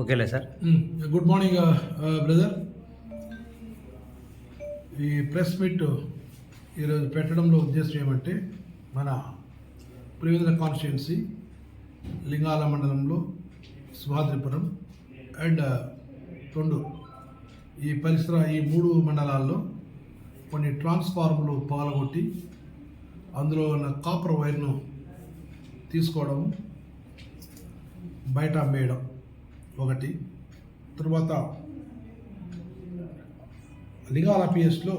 ఓకేలే sir. Good morning uh, uh, brother. ఈ press meet ఈరోజు పెట్టడంలో ఉద్దేశం ఏమంటే మన పులివెందుల కాన్స్టిట్యున్సీ లింగాల మండలంలో సుభాద్రిపురం అండ్ uh, రెండు. ఈ పరిసర ఈ మూడు మండలాల్లో కొన్ని ట్రాన్స్ఫార్మర్లు పాల్గొట్టి అందులో ఉన్న కాపర్ వైర్ను తీసుకోవడం బయట అమ్మేయడం ఒకటి. తర్వాత లిగాల పిఎస్లో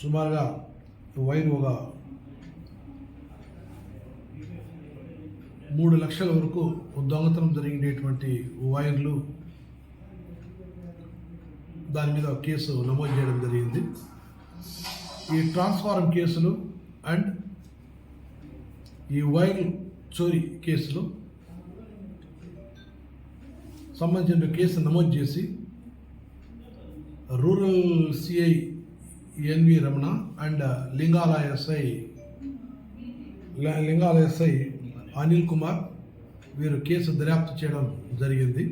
సుమారుగా వైర్ ఒక మూడు లక్షల వరకు దొంగతనం జరిగినటువంటి వైర్లు దాని మీద కేసు నమోదు చేయడం జరిగింది. ఈ ట్రాన్స్ఫారం కేసులు అండ్ ఈ వైర్ చోరీ కేసులు సంబంధించిన కేసు నమోదు చేసి rural CI NV Ramana and Lingala SI Lingala SI Anil Kumar వీరు కేసు దర్యాప్తు చేయడం జరిగింది.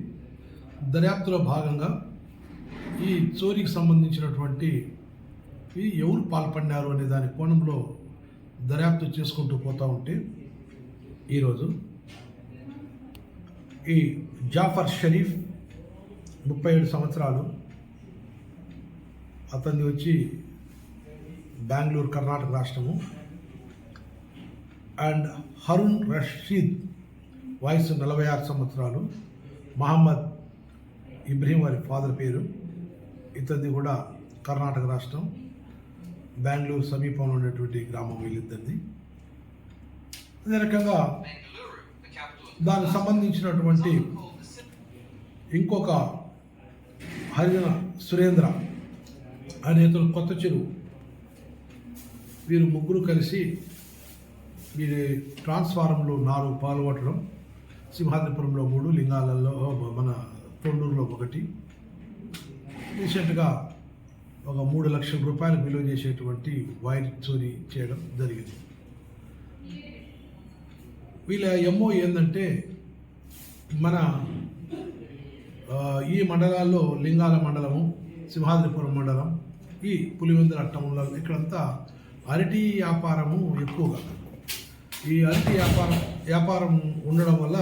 దర్యాప్తులో భాగంగా ఈ చోరీకి సంబంధించినటువంటి ఈ ఎవరు పాల్పడినారు అనే దాని కోణంలో దర్యాప్తు చేసుకుంటూ పోతూ ఉంటే ఈరోజు ఈ జాఫర్ షరీఫ్ ముప్పై ఏడు సంవత్సరాలు. అతన్ని వచ్చి బెంగళూరు కర్ణాటక రాష్ట్రము. అండ్ హరుణ్ రషీద్ వయసు నలభై ఆరు సంవత్సరాలు. మహమ్మద్ ఇబ్రహీం వారి ఫాదర్ పేరు. ఇతనిది కూడా కర్ణాటక రాష్ట్రం బెంగళూరు సమీపంలో ఉన్నటువంటి గ్రామం వీళ్ళిద్దరిది. అదే రకంగా దానికి సంబంధించినటువంటి ఇంకొక హరిజన సురేంద్ర అనే ఇతను కొత్త చెరువు వీరు ముగ్గురు కలిసి వీరి ట్రాన్స్ఫారంలో నాలుగు పాల్గొట్టడం సింహాద్రిపురంలో మూడు లింగాలలో మన తొండూరులో ఒకటి. రీసెంట్గా ఒక మూడు లక్షల రూపాయలు విలువ చేసేటువంటి వైర్ చోరీ చేయడం జరిగింది. వీళ్ళ ఎంఓ ఏంటంటే మన ఈ మండలాల్లో లింగాల మండలము సింహాద్రిపురం మండలం ఈ పులివెందుల అట్టంలో ఇక్కడంతా అరటి వ్యాపారము ఎక్కువగా. ఈ అరటి వ్యాపారం వ్యాపారం ఉండడం వల్ల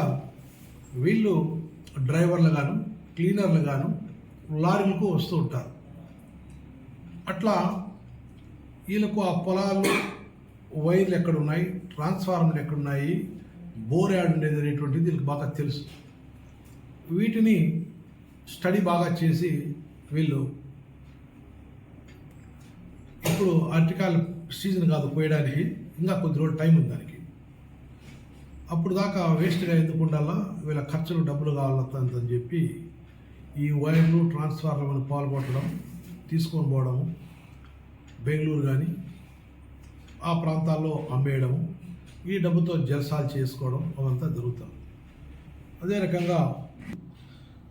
వీళ్ళు డ్రైవర్లు గాను క్లీనర్లు గాను లారీలకు వస్తూ ఉంటారు. అట్లా వీళ్ళకు ఆ పొలాలు వైర్లు ఎక్కడున్నాయి ట్రాన్స్ఫార్మర్లు ఎక్కడున్నాయి బోర్ యాడ్ ఉండేది అనేటువంటిది వీళ్ళకి బాగా తెలుసు. వీటిని స్టడీ బాగా చేసి వీళ్ళు ఇప్పుడు అరటికాయల సీజన్ కాదు పోయడానికి ఇంకా కొద్ది రోజులు టైం ఉంది దానికి. అప్పుడు దాకా వేస్ట్గా ఎందుకు ఉండాలా? వీళ్ళ ఖర్చులు డబ్బులు కావాలని చెప్పి ఈ వైర్లు ట్రాన్స్ఫార్మర్లు పాల్గొట్టడం తీసుకొని పోవడము బెంగళూరు కానీ ఆ ప్రాంతాల్లో అమ్మేయడము ఈ డబ్బుతో జల్సాలు చేసుకోవడం అవంతా జరుగుతుంది అదే రకంగా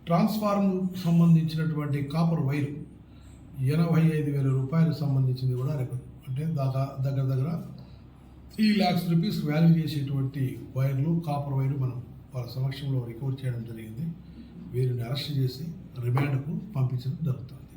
ట్రాన్స్ఫార్మర్ సంబంధించినటువంటి కాపర్ వైర్ ఎనభై ఐదు వేల రూపాయలకు సంబంధించింది కూడా రికార్డు అంటే దాకా దగ్గర దగ్గర త్రీ ల్యాక్స్ రూపీస్ వాల్యూ చేసేటువంటి వైర్లు కాపర్ వైర్లు మనం వాళ్ళ సమక్షంలో రికవర్ చేయడం జరిగింది. వీరిని అరెస్ట్ చేసి రిమాండ్కు పంపించడం జరుగుతుంది.